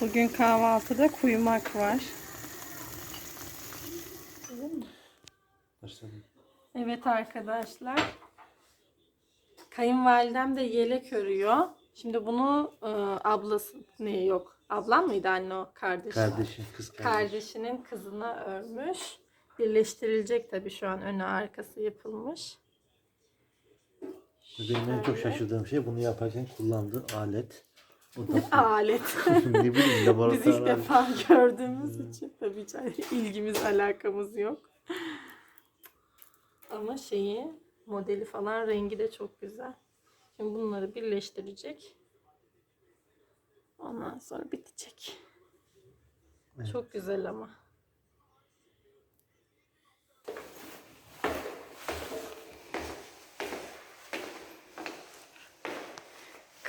Bugün kahvaltıda kuyumak var. Evet arkadaşlar. Kayınvalidem de yelek örüyor. Şimdi bunu e, ablası ne yok. Ablam mıydı anne o kardeşi? Kardeşi, kız kardeşi. Kardeşinin kızına örmüş. Birleştirilecek tabii şu an önü arkası yapılmış. Benim en çok şaşırdığım şey bunu yaparken kullandığı alet. Alet. ne bileyim Biz ilk laboratuvar defa gördüğümüz için tabii hiç ilgimiz alakamız yok. Ama şeyi modeli falan rengi de çok güzel. Şimdi bunları birleştirecek. Ondan sonra bitecek. Çok güzel ama.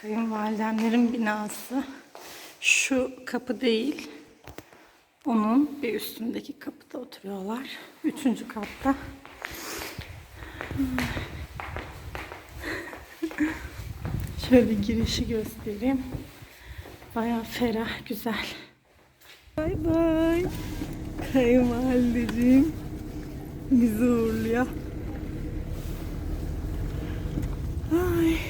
Kayınvalidemlerin binası şu kapı değil. Onun bir üstündeki kapıda oturuyorlar. Üçüncü katta. Şöyle girişi göstereyim. Baya ferah, güzel. Bay bay. Kayınvalideciğim bizi uğurluyor. Ay.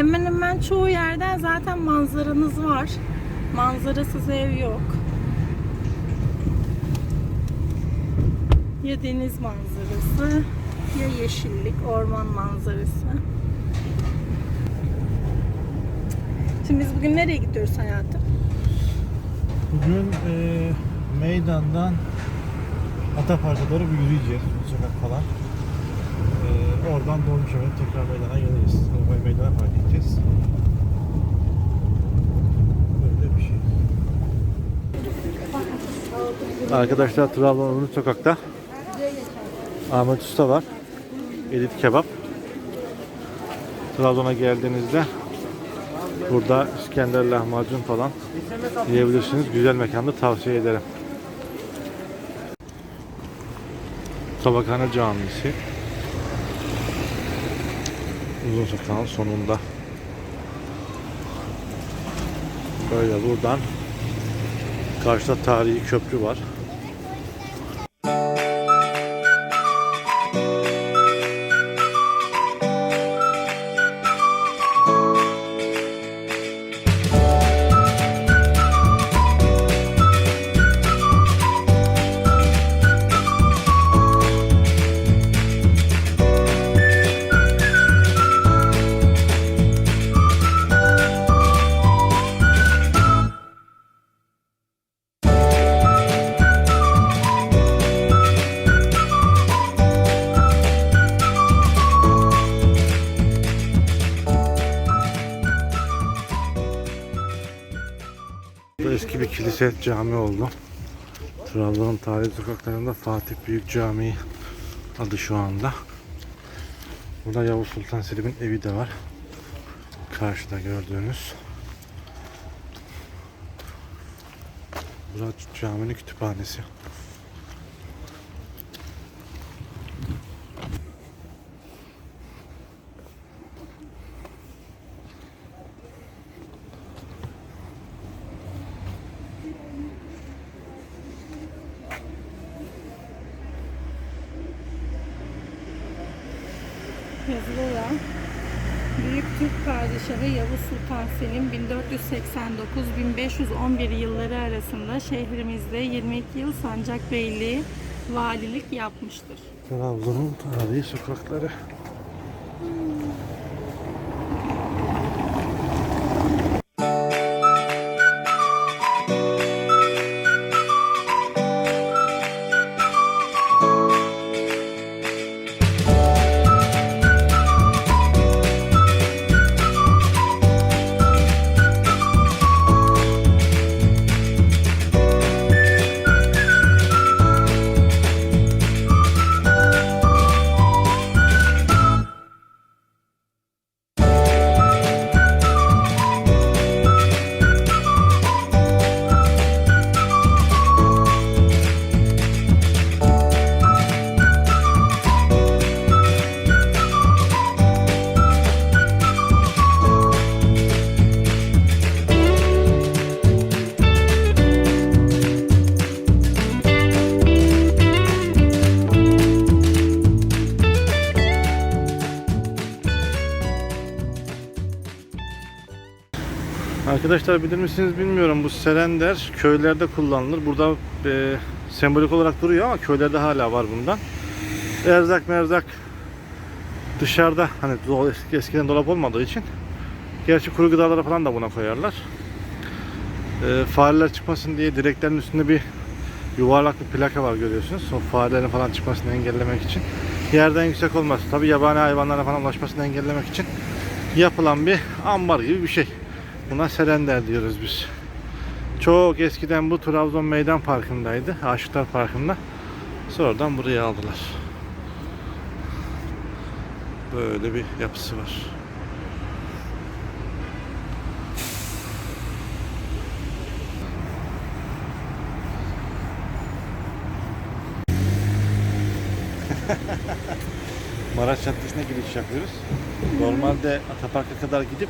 Hemen hemen çoğu yerden zaten manzaranız var. Manzarasız ev yok. Ya deniz manzarası ya yeşillik, orman manzarası. Şimdi biz bugün nereye gidiyoruz hayatım? Bugün e, meydandan Atapark'a doğru bir yürüyeceğiz. Sokak falan. E, oradan evet tekrar meydana geliriz. Arabayı meydana park edeceğiz. Böyle bir şey. Arkadaşlar Trabzon'un sokakta Ahmet Usta var. Elit Kebap. Trabzon'a geldiğinizde burada İskender lahmacun falan yiyebilirsiniz. Güzel mekanda tavsiye ederim. Tabakhane Camisi. Uzun sokağın sonunda. Böyle buradan karşıda tarihi köprü var. Kilise cami oldu. Trabzon'un tarihi sokaklarında Fatih Büyük Camii adı şu anda. Burada Yavuz Sultan Selim'in evi de var. Karşıda gördüğünüz. Burası caminin kütüphanesi. Ya. Büyük Türk Padişahı Yavuz Sultan Selim 1489-1511 yılları arasında şehrimizde 22 yıl sancak beyliği valilik yapmıştır. Trabzon'un tarihi sokakları. Arkadaşlar bilir misiniz bilmiyorum bu serender köylerde kullanılır. Burada e, sembolik olarak duruyor ama köylerde hala var bundan. Erzak merzak dışarıda hani eskiden dolap olmadığı için gerçi kuru gıdalara falan da buna koyarlar. E, fareler çıkmasın diye direklerin üstünde bir yuvarlak bir plaka var görüyorsunuz. O farelerin falan çıkmasını engellemek için. Yerden yüksek olmaz. Tabi yabani hayvanlara falan ulaşmasını engellemek için yapılan bir ambar gibi bir şey. Buna serender diyoruz biz. Çok eskiden bu Trabzon Meydan Parkı'ndaydı. Aşıklar Parkı'nda. Sonradan buraya aldılar. Böyle bir yapısı var. Maraş Caddesi'ne giriş yapıyoruz. Normalde Atapark'a kadar gidip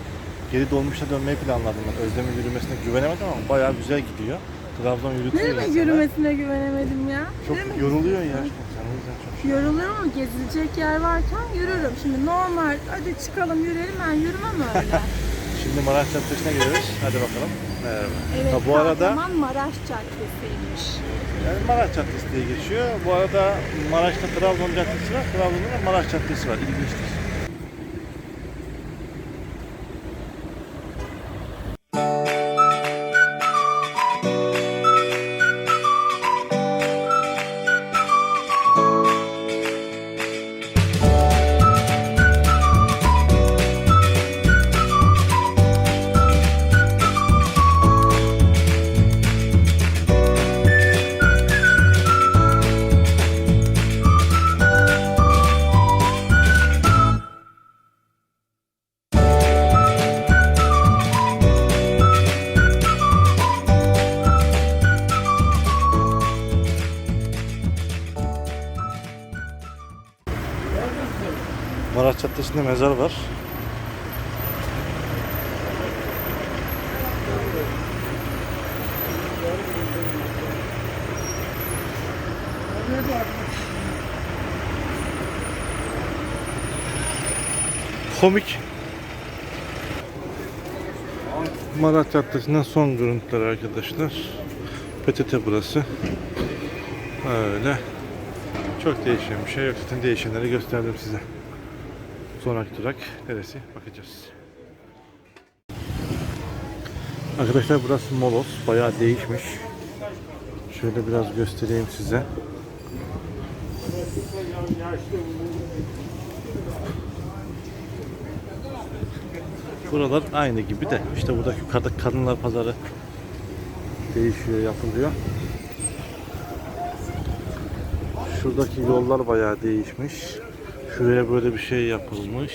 geri dolmuşa dönmeyi planladım. Ben Özlem'in yürümesine güvenemedim ama bayağı güzel gidiyor. Trabzon Ne yürütüyor demek insanı. yürümesine güvenemedim ya? Çok Ne demek? yoruluyor ya. Sen o yüzden çok şey. Yoruluyorum ama gezilecek yer varken yürürüm. Şimdi normal hadi çıkalım yürüyelim ben yürümem öyle. Şimdi Maraş Caddesi'ne giriyoruz. Hadi bakalım. Merhaba. Evet, Ha, bu arada Kahraman Maraş Caddesi'ymiş. yani Maraş Caddesi diye geçiyor. Bu arada Maraş'ta Trabzon Caddesi var. Trabzon'da da Maraş Caddesi var. İlginçtir. Maraş Caddesi'nde mezar var. Komik. Maraş Caddesi'nden son görüntüler arkadaşlar. PTT burası. Öyle. Çok değişen bir şey yok. Zaten değişenleri gösterdim size. Sonraki durak neresi? Bakacağız. Arkadaşlar burası Molos. Bayağı değişmiş. Şöyle biraz göstereyim size. Buralar aynı gibi de işte buradaki kad- kadınlar pazarı değişiyor, yapılıyor. Şuradaki yollar bayağı değişmiş. Şuraya böyle bir şey yapılmış.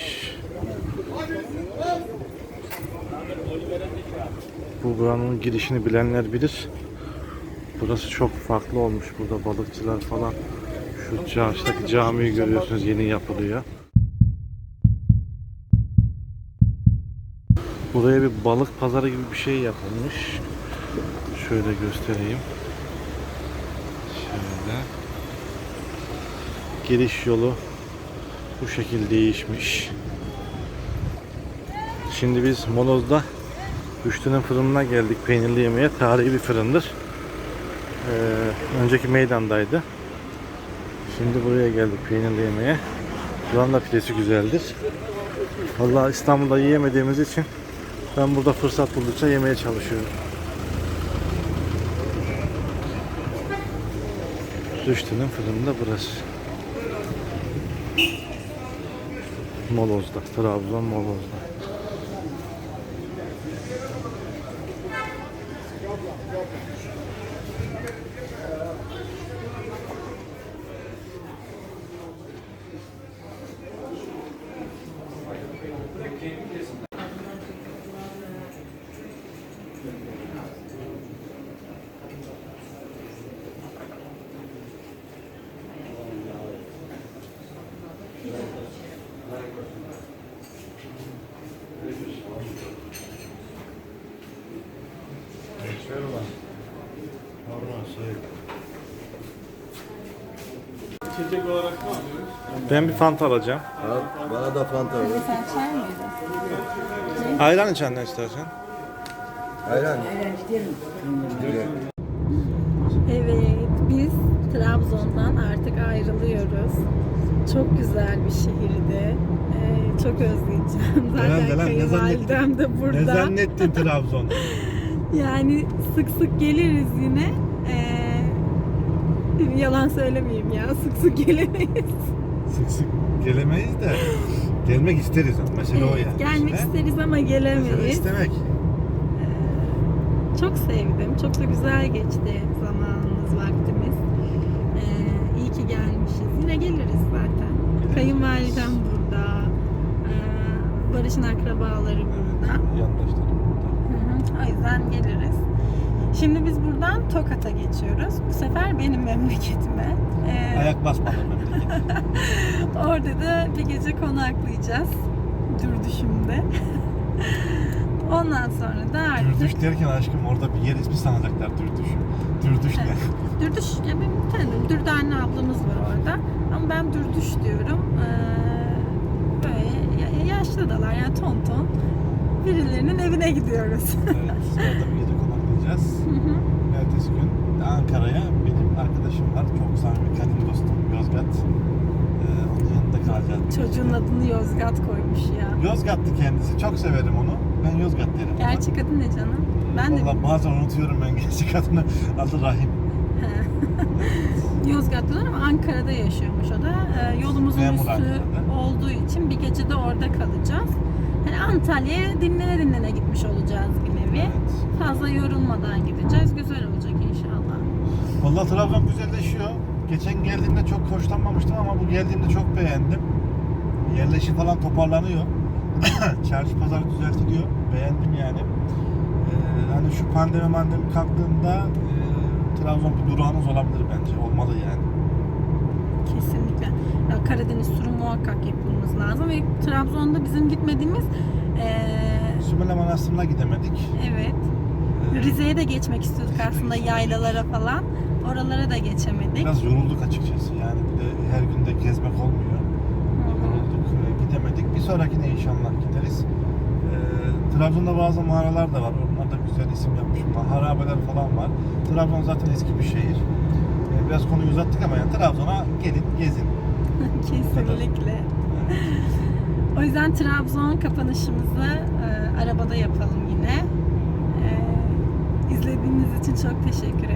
Bu buranın girişini bilenler bilir. Burası çok farklı olmuş. Burada balıkçılar falan. Şu çarşıdaki camiyi görüyorsunuz yeni yapılıyor. Buraya bir balık pazarı gibi bir şey yapılmış. Şöyle göstereyim. Şöyle. Giriş yolu bu şekilde değişmiş. Şimdi biz Moloz'da Üçlü'nün fırınına geldik peynirli yemeğe. Tarihi bir fırındır. Ee, önceki meydandaydı. Şimdi buraya geldik peynirli yemeğe. Buranın da pidesi güzeldir. Vallahi İstanbul'da yiyemediğimiz için ben burada fırsat buldukça yemeye çalışıyorum. Rüştü'nün fırını da burası. Moloz'da, Trabzon Moloz'da. İçecek olarak ne alıyoruz? Ben bir fanta alacağım. Bana da fanta ver. Sen çay mıydın? Ayran iç anne istersen. Ayran. Evet, biz Trabzon'dan artık ayrılıyoruz. Çok güzel bir şehirdi. Ee, çok özleyeceğim. Zaten ne kayınvalidem de Ne burada. zannettin Trabzon? Yani sık sık geliriz yine. Ee, yalan söylemeyeyim ya. Sık sık gelemeyiz. sık sık gelemeyiz de gelmek isteriz. Mesele o Evet, yani. gelmek işte. isteriz ama gelemeyiz. istemek. Çok sevdim. Çok da güzel geçti zamanımız, vaktimiz. Ee, iyi ki gelmişiz. Yine geliriz zaten. Kayınvalidem burada. Ee, Barış'ın akrabaları burada. Yandaşlarım burada. Hı hı, O yüzden geliriz. Şimdi biz buradan Tokat'a geçiyoruz. Bu sefer benim memleketime. Ee, Ayak basmadan memleket. Orada da bir gece konaklayacağız. Dürdüşümde. Ondan sonra da artık... Dürdüş derken aşkım orada bir yer ismi sanacaklar Dürdüş. Dürdüş ne? Dürdüş, ya benim tanıdığım Dürdane ablamız var orada. Ama ben Dürdüş diyorum. Ee, böyle ya- yaşlıdalar yani ton ton. Birilerinin evine gidiyoruz. evet, konaklayacağız. Hı hı. Ertesi gün Ankara'ya benim arkadaşım var. Çok samimi kadim dostum Yozgat. Ee, onun yanında kalacağız. Çocuğun adını Yozgat koymuş ya. Yozgatlı kendisi. Çok severim onu. Ben Yozgat derim. Gerçek adı ne canım? Ben de Vallahi bazen unutuyorum ben gerçek adını. Adı Rahim. Yozgatlılar ama Ankara'da yaşıyormuş o da. Ee, yolumuzun Memur üstü Ankara'da. olduğu için bir gece de orada kalacağız. Yani Antalya'ya dinlene dinlene gitmiş olacağız bir nevi. Evet. Fazla yorulmadan gideceğiz. Güzel olacak inşallah. Vallahi Trabzon güzelleşiyor. Geçen geldiğimde çok hoşlanmamıştım ama bu geldiğimde çok beğendim. Yerleşim falan toparlanıyor. Çarşı pazar düzeltiliyor. Beğendim yani. Ee, hani şu pandemi mandemi kalktığında e, Trabzon bir durağınız olabilir bence. Olmalı yani. Kesinlikle. Karadeniz turu muhakkak yapmamız lazım ve Trabzon'da bizim gitmediğimiz eee, Sümele Manastırı'na gidemedik. evet Ee, Rize'ye de geçmek istiyorduk aslında yaylalara falan. Oralara da geçemedik. Biraz yorulduk açıkçası. Yani bir de her gün de gezmek olmuyor. Yorulduk, e, gidemedik. Bir sonrakine inşallah gideriz. Ee, Trabzon'da bazı mağaralar da var. Onlar da güzel isim yapmış. Harabeler falan var. Trabzon zaten eski bir şehir. Ee, biraz konuyu uzattık ama yani Trabzon'a gelin, gezin. Kesinlikle. O yüzden Trabzon kapanışımızı e, arabada yapalım yine. E, izlediğiniz için çok teşekkür ederim.